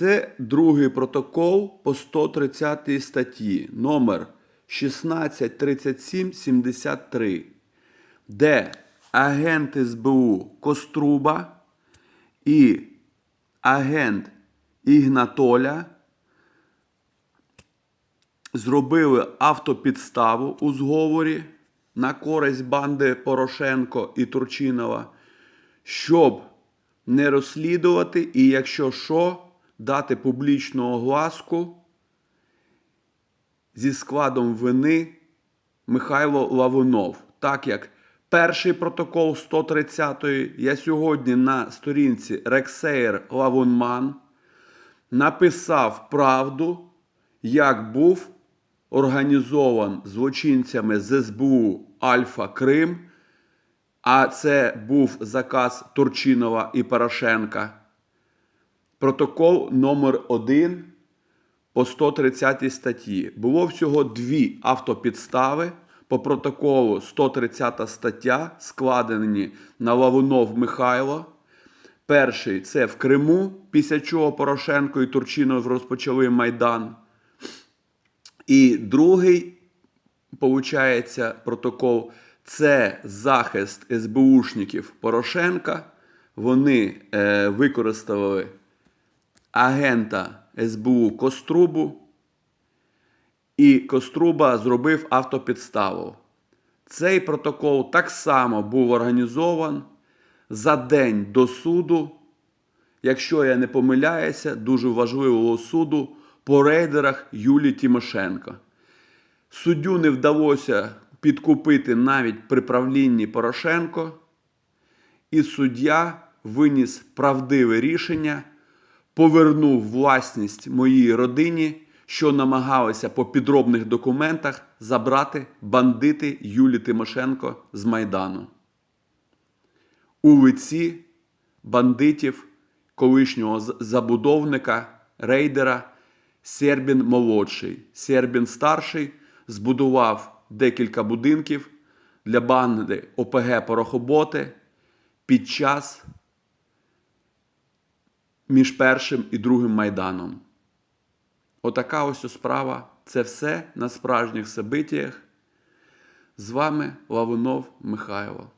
Це другий протокол по 130 статті, номер 163773, де агент СБУ Коструба і агент Ігнатоля зробили автопідставу у зговорі на користь банди Порошенко і Турчинова, щоб не розслідувати і, якщо що, дати публічну огласку зі складом вини Михайло Лавунов. Так як перший протокол 130-ї я сьогодні на сторінці Рексеєр Лавунман написав правду, як був організован злочинцями з СБУ Альфа Крим, а це був заказ Турчинова і Порошенка. Протокол номер 1 по 130 статті. Було всього дві автопідстави. По протоколу 130 стаття, складені на Лавунов Михайло. Перший це в Криму, після чого Порошенко і Турчинов розпочали Майдан. І другий, получається, протокол це захист СБУшників Порошенка. Вони е, використали агента СБУ Кострубу, і Коструба зробив автопідставу. Цей протокол так само був організован за день до суду, якщо я не помиляюся, дуже важливого суду по рейдерах Юлії Тимошенко. Суддю не вдалося підкупити навіть при правлінні Порошенко, і суддя виніс правдиве рішення, повернув власність моїй родині, що намагалися по підробних документах забрати бандити Юлі Тимошенко з Майдану. У лиці бандитів колишнього забудовника, рейдера Сербін молодший. Сербін старший збудував декілька будинків для банди ОПГ Порохоботи під час між першим і другим майданом. Отака ось справа. Це все на справжніх собитіях. З вами Лавунов Михайло.